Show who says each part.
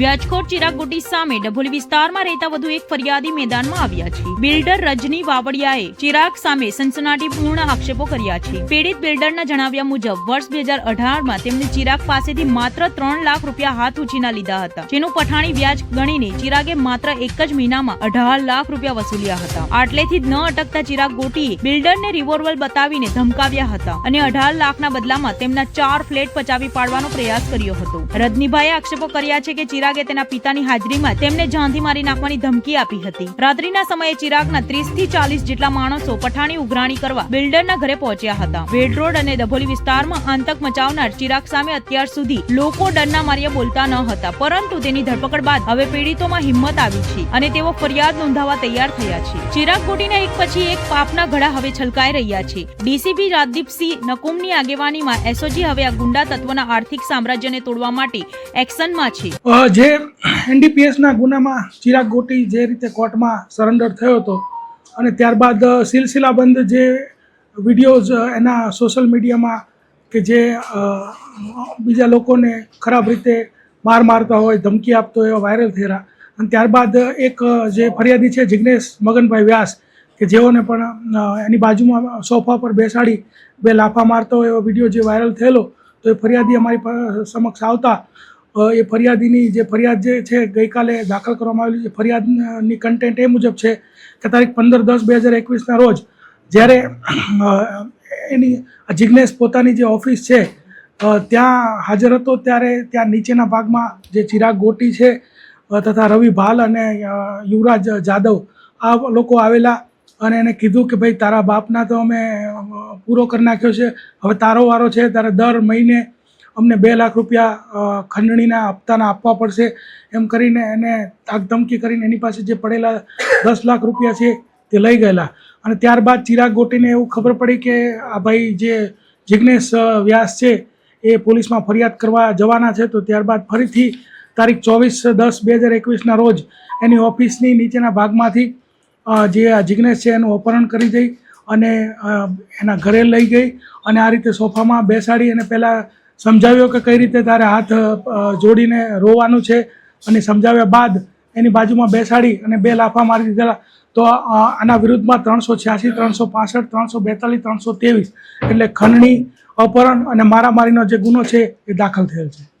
Speaker 1: વ્યાજખોર ચિરાગોટી સામે ડભોલી વિસ્તારમાં રહેતા વધુ એક ફરિયાદી મેદાનમાં આવ્યા છે. બિલ્ડર રજની વાવડિયાએ ચિરાગ સામે સનસનાટીપૂર્ણ આક્ષેપો કર્યા છે. પીડિત બિલ્ડરના જણાવ્યા મુજબ, વર્ષ બે હજાર અઢારમાં તેમણે ચિરાગ પાસેથી માત્ર ત્રણ લાખ રૂપિયા હાથ ઉછીના લીધા હતા. જેનું પઠાણી વ્યાજ ગણીને ચિરાગે માત્ર એક જ મહિનામાં અઢાર લાખ રૂપિયા વસૂલ્યા હતા. આટલેથી ન અટકતા ચિરાગ ગોટીએ બિલ્ડરને રિવોલ્વર બતાવીને ધમકાવ્યા હતા અને અઢાર લાખના બદલામાં તેમના ચાર ફ્લેટ પચાવી પાડવાનો પ્રયાસ કર્યો હતો. રજનીભાઈએ આક્ષેપો કર્યા છે કે ચિરાગે તેના પિતાની હાજરીમાં તેમને જાંધી મારી નાખવાની ધમકી આપી હતી. રાત્રિના સમયે ચિરાગના ત્રીસથી ચાલીસ જેટલા માણસો પઠાણી ઉઘરાણી કરવા બિલ્ડરના ઘરે પહોંચ્યા હતા. વેડ રોડ અને દભોલી વિસ્તારમાં આતંક મચાવનાર ચિરાગ સામે અત્યાર સુધી લોકો ડરના માર્યા બોલતા ન હતા, પરંતુ તેની ધરપકડ બાદ હવે પીડિતોમાં હિંમત આવી છે અને તેઓ ફરિયાદ નોંધાવવા તૈયાર થયા છે. ચિરાગ ગોટીના એક પછી એક પાપના ઘડા હવે છલકાઈ રહ્યા છે. ડીસીપી રાજદીપસિંહ નકુમની આગેવાનીમાં એસઓજી હવે આ ગુંડા તત્વના આર્થિક સામ્રાજ્યને તોડવા માટે એક્શનમાં છે.
Speaker 2: જે એનડીપીએસના ગુનામાં ચિરાગ ગોટી જે રીતે કોર્ટમાં સરેન્ડર થયો હતો અને ત્યારબાદ સિલસિલાબંધ જે વિડીયોઝ એના સોશિયલ મીડિયામાં કે જે બીજા લોકોને ખરાબ રીતે માર મારતા હોય, ધમકી આપતો હોય, એવા વાયરલ થયેલા. અને ત્યારબાદ એક જે ફરિયાદી છે જિગ્નેશ મગનભાઈ વ્યાસ, કે જેઓને પણ એની બાજુમાં સોફા પર બેસાડી બે લાફા મારતો હોય એવો વીડિયો જે વાયરલ થયેલો, તો એ ફરિયાદી અમારી સમક્ષ આવતા એ ફરિયાદીની જે ફરિયાદ જે છે, ગઈકાલે દાખલ કરવામાં આવેલી છે ફરિયાદની કન્ટેન્ટ એ મુજબ છે કે તારીખ પંદર દસ બે હજાર એકવીસના રોજ જ્યારે એની જિજ્ઞેશ પોતાની જે ઓફિસ છે ત્યાં હાજર હતો ત્યારે ત્યાં નીચેના ભાગમાં જે ચિરાગ ગોટી છે તથા રવિ ભાલ અને યુવરાજ જાદવ આ લોકો આવેલા અને એને કીધું કે ભાઈ તારા બાપના તો અમે પૂરો કરી નાખ્યો છે, હવે તારો વારો છે, તારે દર મહિને અમને બે લાખ રૂપિયા ખંડણીના હપ્તાના આપવા પડશે એમ કરીને એને તાકધમકી કરીને એની પાસે જે પડેલા દસ લાખ રૂપિયા છે તે લઈ ગયેલા. અને ત્યારબાદ ચિરાગ ગોટીને એવું ખબર પડી કે આ ભાઈ જે જિજ્ઞેશ વ્યાસ છે એ પોલીસમાં ફરિયાદ કરવા જવાના છે, તો ત્યારબાદ ફરીથી તારીખ ચોવીસ દસ બે હજાર એકવીસના રોજ એની ઓફિસની નીચેના ભાગમાંથી જે આ જિજ્ઞેશ છે એનું અપહરણ કરી જઈ અને એના ઘરે લઈ ગઈ અને આ રીતે સોફામાં બેસાડી અને પહેલાં સમજાવ્યો કે કઈ રીતે તારે હાથ જોડીને રોવાનું છે અને સમજાવ્યા બાદ એની બાજુમાં બેસાડી અને બે લાફા મારી દીધેલા. તો આના વિરુદ્ધમાં ત્રણસો છ્યાસી, ત્રણસો પાસઠ, ત્રણસો બેતાલીસ, ત્રણસો ત્રેવીસ એટલે ખંડણી, અપહરણ અને મારામારીનો જે ગુનો છે એ દાખલ થયેલ છે.